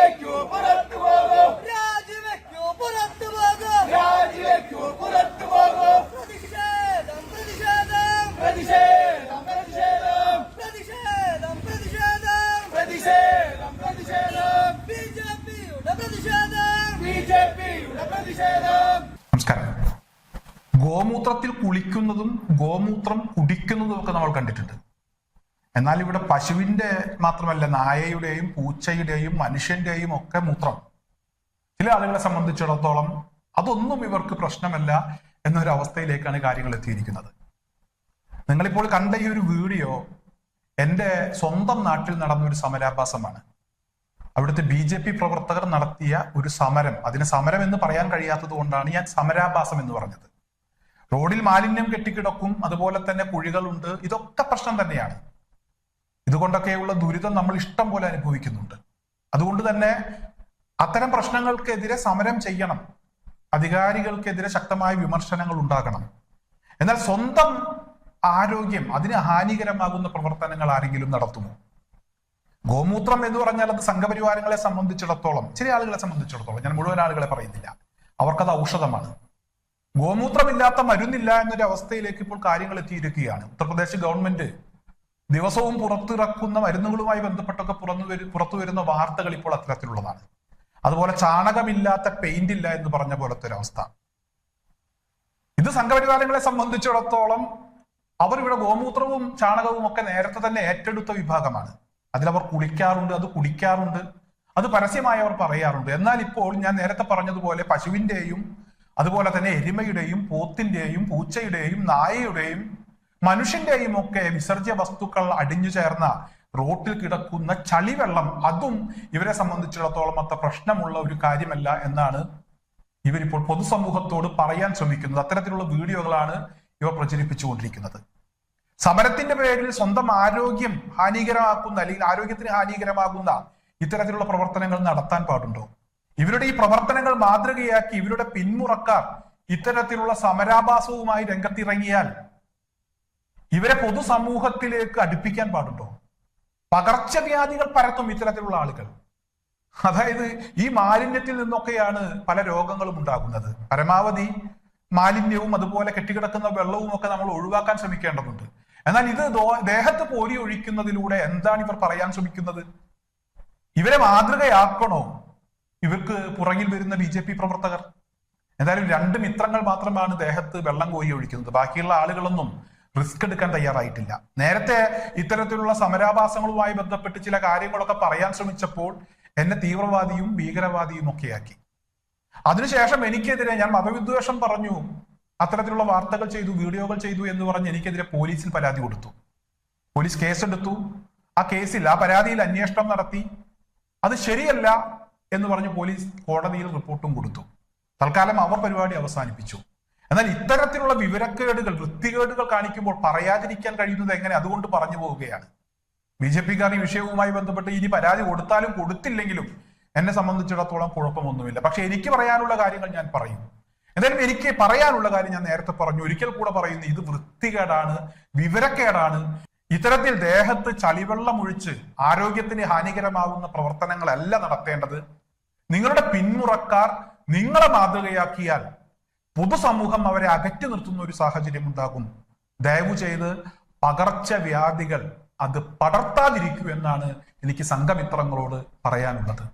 രാജിവെക്കൂ പുറത്തു പോകൂ. രാജിവെക്കൂ പുറത്തു പോകൂ. രാജിവെക്കൂ പുറത്തു പോകൂ. പ്രതിഷേധം പ്രതിഷേധം. പ്രതിഷേധം പ്രതിഷേധം. പ്രതിഷേധം പ്രതിഷേധം. പ്രതിഷേധം പ്രതിഷേധം. ബി ജെ പിയുടെ പ്രതിഷേധം. ബി ജെ പിയുടെ പ്രതിഷേധം. നമസ്കാരം. ഗോമൂത്രത്തിൽ കുളിക്കുന്നതും ഗോമൂത്രം കുടിക്കുന്നതും ഒക്കെ നമ്മൾ കണ്ടിട്ടുണ്ട്. എന്നാൽ ഇവിടെ പശുവിന്റെ മാത്രമല്ല നായയുടെയും പൂച്ചയുടെയും മനുഷ്യന്റെയും ഒക്കെ മൂത്രം. ചില ആളുകളെ സംബന്ധിച്ചിടത്തോളം അതൊന്നും ഇവർക്ക് പ്രശ്നമല്ല എന്നൊരു അവസ്ഥയിലേക്കാണ് കാര്യങ്ങൾ എത്തിയിരിക്കുന്നത്. നിങ്ങളിപ്പോൾ കണ്ട ഈ ഒരു വീഡിയോ എന്റെ സ്വന്തം നാട്ടിൽ നടന്ന ഒരു സമരാഭാസമാണ് അവിടുത്തെ ബി ജെ പി പ്രവർത്തകർ നടത്തിയ ഒരു സമരം. അതിന് സമരം എന്ന് പറയാൻ കഴിയാത്തത് കൊണ്ടാണ് ഞാൻ സമരാഭാസം എന്ന് പറഞ്ഞത്. റോഡിൽ മാലിന്യം കെട്ടിക്കിടക്കും അതുപോലെ തന്നെ കുഴികളുണ്ട് ഇതൊക്കെ പ്രശ്നം തന്നെയാണ്. ഇതുകൊണ്ടൊക്കെയുള്ള ദുരിതം നമ്മൾ ഇഷ്ടം പോലെ അനുഭവിക്കുന്നുണ്ട്. അതുകൊണ്ട് തന്നെ അത്തരം പ്രശ്നങ്ങൾക്കെതിരെ സമരം ചെയ്യണം. അധികാരികൾക്കെതിരെ ശക്തമായ വിമർശനങ്ങൾ ഉണ്ടാകണം. എന്നാൽ സ്വന്തം ആരോഗ്യം അതിന് ഹാനികരമാകുന്ന പ്രവർത്തനങ്ങൾ ആരെങ്കിലും നടത്തുമോ? ഗോമൂത്രം എന്ന് പറഞ്ഞാൽ അത് സംഘപരിവാരങ്ങളെ സംബന്ധിച്ചിടത്തോളം ചില ആളുകളെ സംബന്ധിച്ചിടത്തോളം ഞാൻ മുഴുവൻ ആളുകളെ പറയുന്നില്ല. അവർക്കത് ഔഷധമാണ്. ഗോമൂത്രമില്ലാത്ത മരുന്നില്ല എന്നൊരു അവസ്ഥയിലേക്ക് ഇപ്പോൾ കാര്യങ്ങൾ എത്തിയിരിക്കുകയാണ്. ഉത്തർപ്രദേശ് ഗവൺമെന്റ് ദിവസവും പുറത്തിറക്കുന്ന മരുന്നുകളുമായി ബന്ധപ്പെട്ടൊക്കെ പുറന്നു പുറത്തു വരുന്ന വാർത്തകൾ ഇപ്പോൾ അത്തരത്തിലുള്ളതാണ്. അതുപോലെ ചാണകമില്ലാത്ത പെയിന്റ് ഇല്ല എന്ന് പറഞ്ഞ പോലത്തെ ഒരു അവസ്ഥ ഇത് സംഘപരിവാരങ്ങളെ സംബന്ധിച്ചിടത്തോളം അവർ ഇവിടെ ഗോമൂത്രവും ചാണകവും ഒക്കെ നേരത്തെ തന്നെ ഏറ്റെടുത്ത വിഭാഗമാണ്. അതിലവർ കുളിക്കാറുണ്ട് അത് കുടിക്കാറുണ്ട് അത് പരസ്യമായി അവർ പറയാറുണ്ട്. എന്നാൽ ഇപ്പോൾ ഞാൻ നേരത്തെ പറഞ്ഞതുപോലെ പശുവിന്റെയും അതുപോലെ തന്നെ എരുമയുടെയും പോത്തിന്റെയും പൂച്ചയുടെയും നായയുടെയും മനുഷ്യന്റെയും ഒക്കെ വിസർജ്യ വസ്തുക്കൾ അടിഞ്ഞു ചേർന്ന റോട്ടിൽ കിടക്കുന്ന ചളിവെള്ളം അതും ഇവരെ സംബന്ധിച്ചിടത്തോളം അത്ര പ്രശ്നമുള്ള ഒരു കാര്യമല്ല എന്നാണ് ഇവരിപ്പോൾ പൊതുസമൂഹത്തോട് പറയാൻ ശ്രമിക്കുന്നത്. അത്തരത്തിലുള്ള വീഡിയോകളാണ് ഇവ പ്രചരിപ്പിച്ചുകൊണ്ടിരിക്കുന്നത്. സമരത്തിന്റെ പേരിൽ സ്വന്തം ആരോഗ്യം ഹാനികരമാക്കുന്ന അല്ലെങ്കിൽ ആരോഗ്യത്തിന് ഹാനികരമാകുന്ന ഇത്തരത്തിലുള്ള പ്രവർത്തനങ്ങൾ നടത്താൻ പാടുണ്ടോ? ഇവരുടെ ഈ പ്രവർത്തനങ്ങൾ മാതൃകയാക്കി ഇവരുടെ പിന്മുറക്കാർ ഇത്തരത്തിലുള്ള സമരാഭാസവുമായി രംഗത്തിറങ്ങിയാൽ ഇവരെ പൊതുസമൂഹത്തിലേക്ക് അടുപ്പിക്കാൻ പാടുണ്ടോ? പകർച്ചവ്യാധികൾ പരത്തും ഇത്തരത്തിലുള്ള ആളുകൾ. അതായത് ഈ മാലിന്യത്തിൽ നിന്നൊക്കെയാണ് പല രോഗങ്ങളും ഉണ്ടാകുന്നത്. പരമാവധി മാലിന്യവും അതുപോലെ കെട്ടിക്കിടക്കുന്ന വെള്ളവും ഒക്കെ നമ്മൾ ഒഴിവാക്കാൻ ശ്രമിക്കേണ്ടതുണ്ട്. എന്നാൽ ഇത് ദേഹത്ത് പോരി ഒഴിക്കുന്നതിലൂടെ എന്താണ് ഇവർ പറയാൻ ശ്രമിക്കുന്നത്? ഇവരെ മാതൃകയാക്കണോ? ഇവർക്ക് പുറകിൽ വരുന്ന ബി ജെ പി പ്രവർത്തകർ. എന്തായാലും രണ്ട് മിത്രങ്ങൾ മാത്രമാണ് ദേഹത്ത് വെള്ളം കോരി ഒഴിക്കുന്നത്. ബാക്കിയുള്ള ആളുകളൊന്നും റിസ്ക് എടുക്കാൻ തയ്യാറായിട്ടില്ല. നേരത്തെ ഇത്തരത്തിലുള്ള സമരാഭാസങ്ങളുമായി ബന്ധപ്പെട്ട് ചില കാര്യങ്ങളൊക്കെ പറയാൻ ശ്രമിച്ചപ്പോൾ എന്നെ തീവ്രവാദിയും ഭീകരവാദിയും ഒക്കെയാക്കി. അതിനുശേഷം എനിക്കെതിരെ ഞാൻ മതവിദ്വേഷം പറഞ്ഞു. അത്തരത്തിലുള്ള വാർത്തകൾ ചെയ്തു വീഡിയോകൾ ചെയ്തു എന്ന് പറഞ്ഞ് എനിക്കെതിരെ പോലീസിൽ പരാതി കൊടുത്തു. പോലീസ് കേസെടുത്തു. ആ കേസിൽ ആ പരാതിയിൽ അന്വേഷണം നടത്തി. അത് ശരിയല്ല എന്ന് പറഞ്ഞ് പോലീസ് കോടതിയിൽ റിപ്പോർട്ടും കൊടുത്തു. തൽക്കാലം അവർ പരിപാടി അവസാനിപ്പിച്ചു. എന്നാൽ ഇത്തരത്തിലുള്ള വിവരക്കേടുകൾ വൃത്തികേടുകൾ കാണിക്കുമ്പോൾ പറയാതിരിക്കാൻ കഴിയുന്നത് എങ്ങനെ? അതുകൊണ്ട് പറഞ്ഞു പോവുകയാണ്. ബി ജെ പിക്കാർ ഈ വിഷയവുമായി ബന്ധപ്പെട്ട് ഇനി പരാതി കൊടുത്താലും കൊടുത്തില്ലെങ്കിലും എന്നെ സംബന്ധിച്ചിടത്തോളം കുഴപ്പമൊന്നുമില്ല. പക്ഷെ എനിക്ക് പറയാനുള്ള കാര്യങ്ങൾ ഞാൻ പറയും. എന്തായാലും എനിക്ക് പറയാനുള്ള കാര്യം ഞാൻ നേരത്തെ പറഞ്ഞു. ഒരിക്കൽ കൂടെ പറയുന്നു ഇത് വൃത്തികേടാണ് വിവരക്കേടാണ്. ഇത്തരത്തിൽ ദേഹത്ത് ചളിവെള്ളം ഒഴിച്ച് ആരോഗ്യത്തിന് ഹാനികരമാകുന്ന പ്രവർത്തനങ്ങളല്ല നടത്തേണ്ടത്. നിങ്ങളുടെ പിന്മുറക്കാർ നിങ്ങളെ മാതൃകയാക്കിയാൽ പൊതുസമൂഹം അവരെ അകറ്റി നിർത്തുന്ന ഒരു സാഹചര്യം ഉണ്ടാകും. ദയവു ചെയ്ത് പകർച്ചവ്യാധികൾ അത് പടർത്താതിരിക്കൂ എന്നാണ് എനിക്ക് സംഘമിത്രങ്ങളോട് പറയാനുള്ളത്.